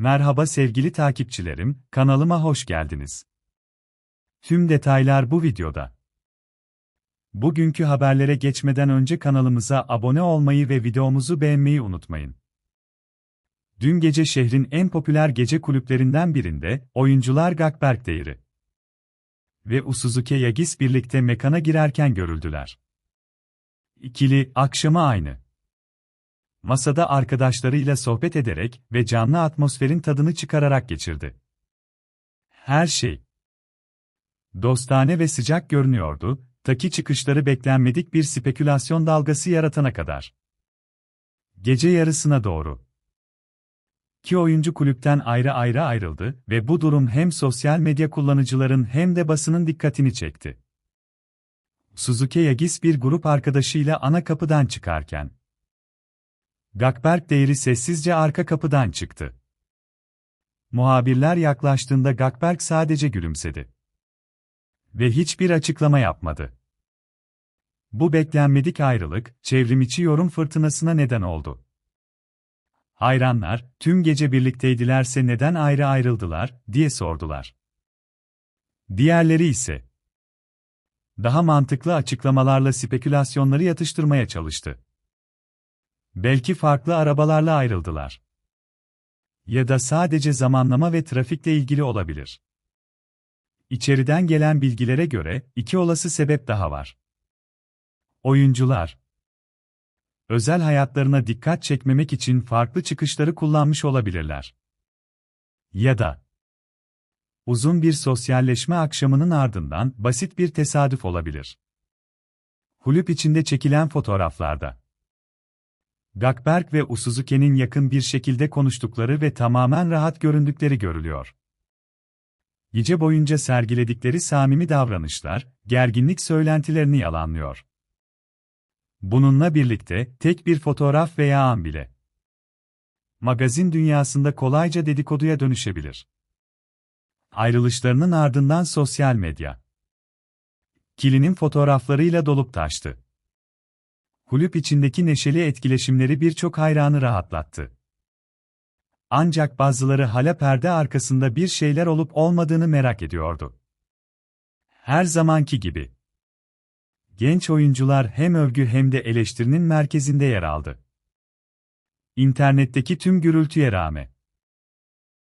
Merhaba sevgili takipçilerim, kanalıma hoş geldiniz. Tüm detaylar bu videoda. Bugünkü haberlere geçmeden önce kanalımıza abone olmayı ve videomuzu beğenmeyi unutmayın. Dün gece şehrin en popüler gece kulüplerinden birinde, oyuncular Gakberk Değeri ve Usuzuke Yagis birlikte mekana girerken görüldüler. İkili, akşamı aynı. Masada arkadaşlarıyla sohbet ederek ve canlı atmosferin tadını çıkararak geçirdi. Her şey dostane ve sıcak görünüyordu, taki çıkışları beklenmedik bir spekülasyon dalgası yaratana kadar. Gece yarısına doğru. İki oyuncu kulüpten ayrı ayrı ayrıldı ve bu durum hem sosyal medya kullanıcıların hem de basının dikkatini çekti. Suzuki Yagis bir grup arkadaşıyla ana kapıdan çıkarken, Gakberk değeri sessizce arka kapıdan çıktı. Muhabirler yaklaştığında Gakberk sadece gülümsedi. Ve hiçbir açıklama yapmadı. Bu beklenmedik ayrılık, çevrimiçi yorum fırtınasına neden oldu. Hayranlar, tüm gece birlikteydilerse neden ayrı ayrıldılar, diye sordular. Diğerleri ise, daha mantıklı açıklamalarla spekülasyonları yatıştırmaya çalıştı. Belki farklı arabalarla ayrıldılar. Ya da sadece zamanlama ve trafikle ilgili olabilir. İçeriden gelen bilgilere göre iki olası sebep daha var. Oyuncular özel hayatlarına dikkat çekmemek için farklı çıkışları kullanmış olabilirler. Ya da uzun bir sosyalleşme akşamının ardından basit bir tesadüf olabilir. Kulüp içinde çekilen fotoğraflarda Gakberk ve Usuzuke'nin yakın bir şekilde konuştukları ve tamamen rahat göründükleri görülüyor. Gece boyunca sergiledikleri samimi davranışlar, gerginlik söylentilerini yalanlıyor. Bununla birlikte, tek bir fotoğraf veya an bile. Magazin dünyasında kolayca dedikoduya dönüşebilir. Ayrılışlarının ardından sosyal medya. Kilinin fotoğraflarıyla dolup taştı kulüp içindeki neşeli etkileşimleri birçok hayranı rahatlattı. Ancak bazıları hala perde arkasında bir şeyler olup olmadığını merak ediyordu. Her zamanki gibi. Genç oyuncular hem övgü hem de eleştirinin merkezinde yer aldı. İnternetteki tüm gürültüye rağmen.